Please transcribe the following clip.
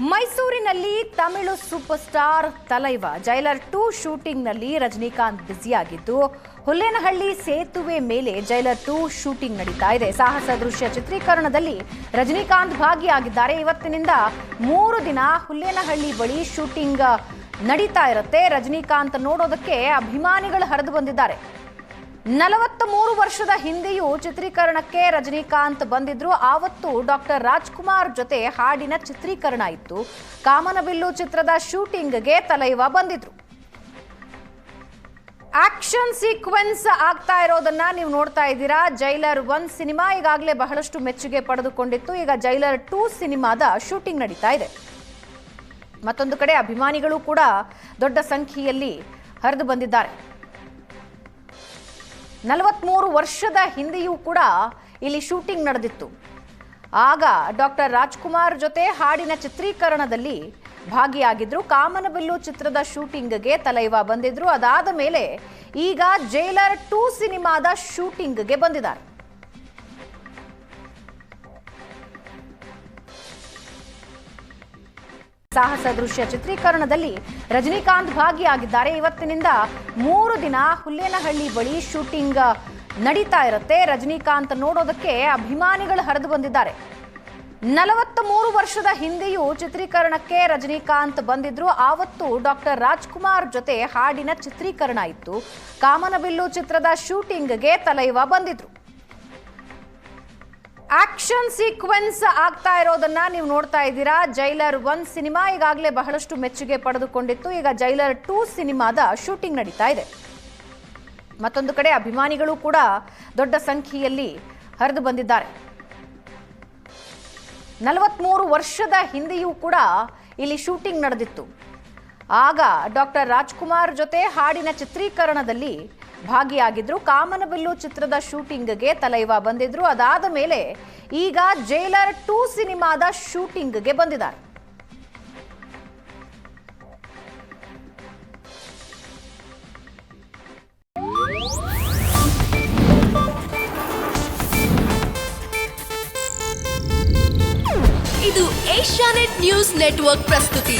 ಮೈಸೂರಿನಲ್ಲಿ Tamil super star Thalaiva, Jailer two ಶೂಟಿಂಗ್ನಲ್ಲಿ Rajinikanth ಬ್ಯುಸಿಯಾಗಿದ್ದು, ಹುಲ್ಲೇನಹಳ್ಳಿ ಸೇತುವೆ ಮೇಲೆ ಜೈಲರ್ ಟೂ ಶೂಟಿಂಗ್ ನಡೀತಾ ಇದೆ. ಸಾಹಸ ದೃಶ್ಯ ಚಿತ್ರೀಕರಣದಲ್ಲಿ ರಜನಿಕಾಂತ್ ಭಾಗಿಯಾಗಿದ್ದಾರೆ. ಇವತ್ತಿನಿಂದ ಮೂರು ದಿನ ಹುಲ್ಲೇನಹಳ್ಳಿ ಬಳಿ ಶೂಟಿಂಗ್ ನಡೀತಾ ಇರುತ್ತೆ. ರಜನಿಕಾಂತ್ ನೋಡೋದಕ್ಕೆ ಅಭಿಮಾನಿಗಳು ಹರಿದು ಬಂದಿದ್ದಾರೆ. ನಲವತ್ತ ಮೂರು ವರ್ಷದ ಹಿಂದೆಯೂ ಚಿತ್ರೀಕರಣಕ್ಕೆ ರಜನಿಕಾಂತ್ ಬಂದಿದ್ರು. ಆವತ್ತು ಡಾಕ್ಟರ್ ರಾಜ್ಕುಮಾರ್ ಜೊತೆ ಹಾಡಿನ ಚಿತ್ರೀಕರಣ ಇತ್ತು. ಕಾಮನಬಿಲ್ಲು ಚಿತ್ರದ ಶೂಟಿಂಗ್ಗೆ ತಲೈವ ಬಂದಿದ್ರು. ಆಕ್ಷನ್ ಸೀಕ್ವೆನ್ಸ್ ಆಗ್ತಾ ಇರೋದನ್ನ ನೀವು ನೋಡ್ತಾ ಇದ್ದೀರಾ. ಜೈಲರ್ ಒನ್ ಸಿನಿಮಾ ಈಗಾಗಲೇ ಬಹಳಷ್ಟು ಮೆಚ್ಚುಗೆ ಪಡೆದುಕೊಂಡಿತ್ತು. ಈಗ ಜೈಲರ್ ಟೂ ಸಿನಿಮಾದ ಶೂಟಿಂಗ್ ನಡೀತಾ ಇದೆ. ಮತ್ತೊಂದು ಕಡೆ ಅಭಿಮಾನಿಗಳು ಕೂಡ ದೊಡ್ಡ ಸಂಖ್ಯೆಯಲ್ಲಿ ಹರಿದು ಬಂದಿದ್ದಾರೆ. ನಲವತ್ಮೂರು ವರ್ಷದ ಹಿಂದೆಯೂ ಕೂಡ ಇಲ್ಲಿ ಶೂಟಿಂಗ್ ನಡೆದಿತ್ತು. ಆಗ ಡಾಕ್ಟರ್ ರಾಜ್ಕುಮಾರ್ ಜೊತೆ ಹಾಡಿನ ಚಿತ್ರೀಕರಣದಲ್ಲಿ ಭಾಗಿಯಾಗಿದ್ರು. ಕಾಮನಬಿಲ್ಲು ಚಿತ್ರದ ಶೂಟಿಂಗ್ಗೆ ತಲೈವ ಬಂದಿದ್ರು. ಅದಾದ ಮೇಲೆ ಈಗ ಜೈಲರ್ ಟೂ ಸಿನಿಮಾದ ಶೂಟಿಂಗ್ಗೆ ಬಂದಿದ್ದಾರೆ. ಸಾಹಸ ದೃಶ್ಯ ಚಿತ್ರೀಕರಣದಲ್ಲಿ ರಜನಿಕಾಂತ್ ಭಾಗಿಯಾಗಿದ್ದಾರೆ. ಇವತ್ತಿನಿಂದ ಮೂರು ದಿನ ಹುಲ್ಲೇನಹಳ್ಳಿ ಬಳಿ ಶೂಟಿಂಗ್ ನಡೀತಾ ಇರುತ್ತೆ. ರಜನಿಕಾಂತ್ ನೋಡೋದಕ್ಕೆ ಅಭಿಮಾನಿಗಳು ಹರಿದು ಬಂದಿದ್ದಾರೆ. ನಲವತ್ತ ಮೂರು ವರ್ಷದ ಹಿಂದೆಯೂ ಚಿತ್ರೀಕರಣಕ್ಕೆ ರಜನಿಕಾಂತ್ ಬಂದಿದ್ರು. ಆವತ್ತು ಡಾಕ್ಟರ್ ರಾಜ್ಕುಮಾರ್ ಜೊತೆ ಹಾಡಿನ ಚಿತ್ರೀಕರಣ ಇತ್ತು. ಕಾಮನಬಿಲ್ಲು ಚಿತ್ರದ ಶೂಟಿಂಗ್ಗೆ ತಲೈವ ಬಂದಿದ್ರು. ಆಕ್ಷನ್ ಸೀಕ್ವೆನ್ಸ್ ಆಗ್ತಾ ಇರೋದನ್ನ ನೀವು ನೋಡ್ತಾ ಇದ್ದೀರಾ. ಜೈಲರ್ ಒನ್ ಸಿನಿಮಾ ಈಗಾಗಲೇ ಬಹಳಷ್ಟು ಮೆಚ್ಚುಗೆ ಪಡೆದುಕೊಂಡಿತ್ತು. ಈಗ ಜೈಲರ್ ಟೂ ಸಿನಿಮಾದ ಶೂಟಿಂಗ್ ನಡೀತಾ ಇದೆ. ಮತ್ತೊಂದು ಕಡೆ ಅಭಿಮಾನಿಗಳು ಕೂಡ ದೊಡ್ಡ ಸಂಖ್ಯೆಯಲ್ಲಿ ಹರಿದು ಬಂದಿದ್ದಾರೆ. ನಲವತ್ಮೂರು ವರ್ಷದ ಹಿಂದೆಯೂ ಕೂಡ ಇಲ್ಲಿ ಶೂಟಿಂಗ್ ನಡೆದಿತ್ತು. ಆಗ ಡಾಕ್ಟರ್ ರಾಜ್ಕುಮಾರ್ ಜೊತೆ ಹಾಡಿನ ಚಿತ್ರೀಕರಣದಲ್ಲಿ ಭಾಗಿಯಾಗಿದ್ರು. ಕಾಮನಬಿಲ್ಲು ಚಿತ್ರದ ಶೂಟಿಂಗ್ಗೆ ತಲೈವ ಬಂದಿದ್ರು. ಅದಾದ ಮೇಲೆ ಈಗ ಜೈಲರ್ ಟೂ ಸಿನಿಮಾದ ಶೂಟಿಂಗ್ಗೆ ಬಂದಿದ್ದಾರೆ. ಇದು ಏಷ್ಯಾನೆಟ್ ನ್ಯೂಸ್ ನೆಟ್ವರ್ಕ್ ಪ್ರಸ್ತುತಿ.